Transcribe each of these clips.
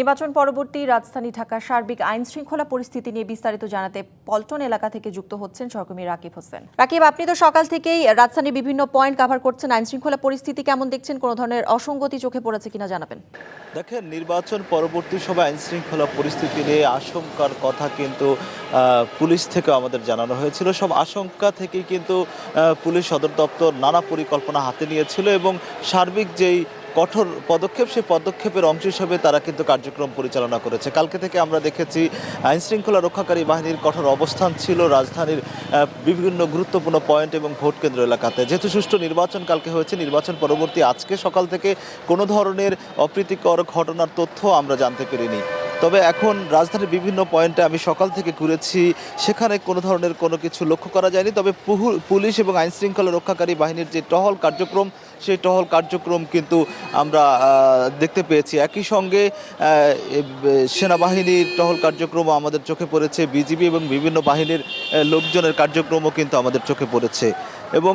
নির্বাচন পরবর্তী রাজধানী ঢাকার সার্বিক আইন শৃঙ্খলা পরিস্থিতি নিয়ে বিস্তারিত জানাতে পল্টন এলাকা থেকে যুক্ত হচ্ছেন সহকর্মী রাকিব হোসেন। রাকিব, আপনি তো সকাল থেকেই রাজধানীর বিভিন্ন পয়েন্ট কভার করছেন। আইন শৃঙ্খলা পরিস্থিতি কেমন দেখছেন? কোনো ধরনের অসঙ্গতি চোখে পড়েছে কিনা জানাবেন। দেখেন, নির্বাচন পরবর্তী সময় আইন শৃঙ্খলা পরিস্থিতি নিয়ে আশঙ্কার কথা কিন্তু পুলিশ থেকে আমাদের জানানো হয়েছিল। সব আশঙ্কা থেকেই কিন্তু পুলিশ সদর দপ্তর নানা পরিকল্পনা হাতে নিয়েছিল এবং সার্বিক যেই কঠোর পদক্ষেপ, সেই পদক্ষেপের অংশ হিসেবে তারা কিন্তু কার্যক্রম পরিচালনা করেছে। কালকে থেকে আমরা দেখেছি আইনশৃঙ্খলা রক্ষাকারী বাহিনীর কঠোর অবস্থান ছিল রাজধানীর বিভিন্ন গুরুত্বপূর্ণ পয়েন্ট এবং ভোট কেন্দ্র এলাকাতে। যেহেতু সুষ্ঠু নির্বাচন কালকে হয়েছে, নির্বাচন পরবর্তী আজকে সকাল থেকে কোনো ধরনের অপ্রীতিকর ঘটনার তথ্য আমরা জানতে পারিনি। তবে এখন রাজধানীর বিভিন্ন পয়েন্টে আমি সকাল থেকে ঘুরেছি, সেখানে কোনো ধরনের কোনো কিছু লক্ষ্য করা যায়নি। তবে পুলিশ এবং আইনশৃঙ্খলা রক্ষাকারী বাহিনীর যে টহল কার্যক্রম, সেই টহল কার্যক্রম কিন্তু আমরা দেখতে পেয়েছি। একই সঙ্গে সেনাবাহিনীর টহল কার্যক্রমও আমাদের চোখে পড়েছে। বিজিবি এবং বিভিন্ন বাহিনীর লোকজনের কার্যক্রমও কিন্তু আমাদের চোখে পড়েছে। এবং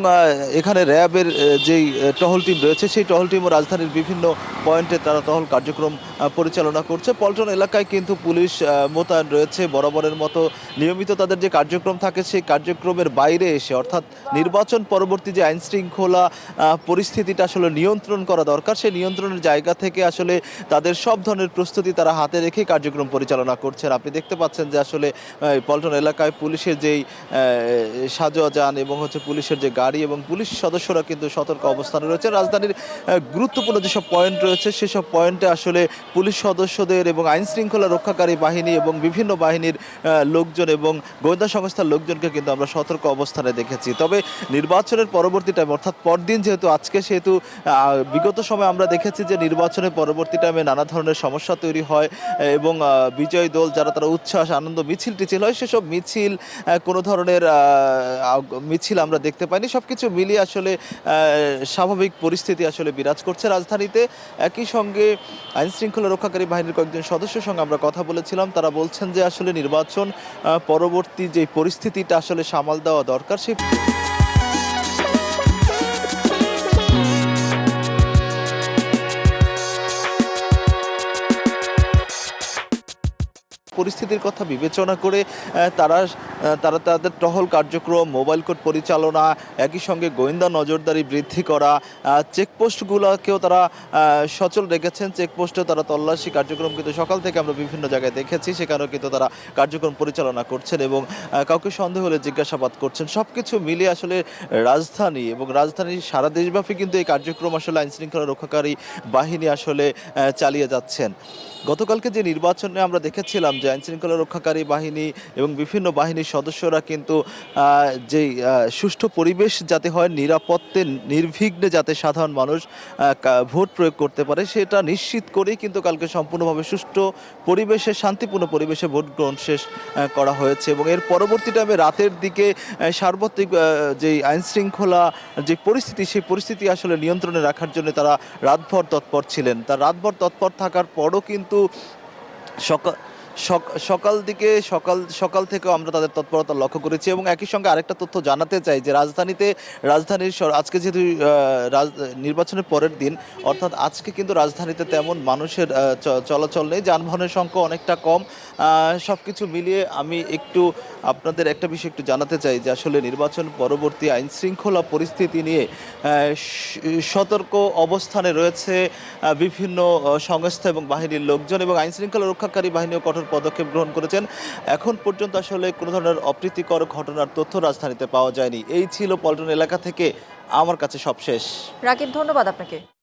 এখানে র্যাবের যেই টহল টিম রয়েছে, সেই টহল টিমও রাজধানীর বিভিন্ন পয়েন্টে তারা টহল কার্যক্রম পরিচালনা করছে। পল্টন এলাকায় কিন্তু পুলিশ মোতায়েন রয়েছে। বরাবরের মতো নিয়মিত তাদের যে কার্যক্রম থাকে, সেই কার্যক্রমের বাইরে এসে, অর্থাৎ নির্বাচন পরবর্তী যে আইন শৃঙ্খলা পরিস্থিতিটা আসলে নিয়ন্ত্রণ করা দরকার। সেই নিয়ন্ত্রণের জায়গা থেকে আসলে তাদের সব ধরনের প্রস্তুতি তারা হাতে রেখে কার্যক্রম পরিচালনা করছেন। আপনি দেখতে পাচ্ছেন যে আসলে পল্টন এলাকায় পুলিশের যেই সাজোয়া যান এবং হচ্ছে পুলিশের যে গাড়ি এবং পুলিশ সদস্যরা কিন্তু সতর্ক অবস্থানে রয়েছে। রাজধানীর গুরুত্বপূর্ণ যেসব পয়েন্ট রয়েছে, সেসব পয়েন্টে আসলে পুলিশ সদস্যদের এবং আইন শৃঙ্খলা রক্ষাকারী বাহিনী এবং বিভিন্ন বাহিনীর লোকজন এবং গোয়েন্দা সংস্থার লোকজনকে কিন্তু আমরা সতর্ক অবস্থানে দেখেছি। তবে নির্বাচনের পরবর্তী টাইম অর্থাৎ পরদিন যেহেতু আজকে, সেহেতু বিগত সময় আমরা দেখেছি যে নির্বাচনের পরবর্তী টাইমে নানা ধরনের সমস্যা তৈরি হয় এবং বিজয় দল যারা তারা উচ্ছ্বাস, আনন্দ মিছিল টিছিল হয়, সেসব মিছিল কোনো ধরনের মিছিল আমরা দেখতে পাইনি সব কিছু মিলিয়ে আসলে স্বাভাবিক পরিস্থিতি আসলে বিরাজ করছে রাজধানীতে। একই সঙ্গে আইনশৃঙ্খলা রক্ষাকারী বাহিনীর কয়েকজন সদস্যের সঙ্গে আমরা কথা বলেছিলাম। তারা বলছেন যে আসলে নির্বাচন পরবর্তী যে পরিস্থিতিটা আসলে সামাল দেওয়া দরকার সেই পরিস্থিতির কথা বিবেচনা করে তারা তারা তাদের টহল কার্যক্রম, মোবাইল কোর্ট পরিচালনা, একই সঙ্গে গোয়েন্দা নজরদারি বৃদ্ধি করা চেকপোস্টগুলোকেও তারা সচল রেখেছেন। চেকপোস্টেও তারা তল্লাশি কার্যক্রম কিন্তু সকাল থেকে আমরা বিভিন্ন জায়গায় দেখেছি, সেখানেও কিন্তু তারা কার্যক্রম পরিচালনা করছেন এবং কাউকে সন্দেহ হলে জিজ্ঞাসাবাদ করছেন। সব কিছু মিলে আসলে রাজধানী এবং রাজধানীর সারা দেশব্যাপী কিন্তু এই কার্যক্রম আসলে আইন শৃঙ্খলা রক্ষাকারী বাহিনী আসলে চালিয়ে যাচ্ছেন। গতকালকে যে নির্বাচনে আমরা দেখেছিলাম যে আইন শৃঙ্খলা রক্ষাকারী বাহিনী এবং বিভিন্ন বাহিনীর সদস্যরা কিন্তু আহ, সুষ্ঠু পরিবেশ যাতে হয় নিরাপত্তে নির্বিঘ্নে যাতে সাধারণ মানুষ ভোট প্রয়োগ করতে পারে সেটা নিশ্চিত করেই কিন্তু কালকে সম্পূর্ণভাবে সুষ্ঠু পরিবেশে শান্তিপূর্ণ পরিবেশে ভোট গ্রহণ শেষ করা হয়েছে এবং এর পরবর্তী টাইমে রাতের দিকে সার্বত্রিক আহ, যেই আইন শৃঙ্খলা যে পরিস্থিতি সেই পরিস্থিতি আসলে নিয়ন্ত্রণে রাখার জন্য তারা রাতভর তৎপর ছিলেন। তার রাতভর তৎপর থাকার পরও কিন্তু সকাল সক- সকাল দিকে সকাল সকাল থেকেও আমরা তাদের তৎপরতা লক্ষ্য করেছি এবং একই সঙ্গে আরেকটা তথ্য জানাতে চাই যে রাজধানীতে, রাজধানীর আজকে যেহেতু নির্বাচনের পরের দিন, অর্থাৎ আজকে কিন্তু রাজধানীতে তেমন মানুষের চলাচল নেই, যানবাহনের সংখ্যা অনেকটা কম। সব কিছু মিলিয়ে আমি একটু আপনাদের একটা বিষয় একটু জানাতে চাই যে আসলে নির্বাচন পরবর্তী আইন শৃঙ্খলা পরিস্থিতি নিয়ে সতর্ক অবস্থানে রয়েছে বিভিন্ন সংস্থা এবং বাহিনীর লোকজন এবং আইন শৃঙ্খলা রক্ষাকারী বাহিনীও কঠোর পদক্ষেপ গ্রহণ করেছেন। এখন পর্যন্ত আসলে কোনো ধরনের অপ্রীতিকর ঘটনার তথ্য রাজধানীতে পাওয়া যায়নি। এই ছিল পল্টন এলাকা থেকে। আমার কাছে সব শেষ রাকিব, ধন্যবাদ আপনাকে।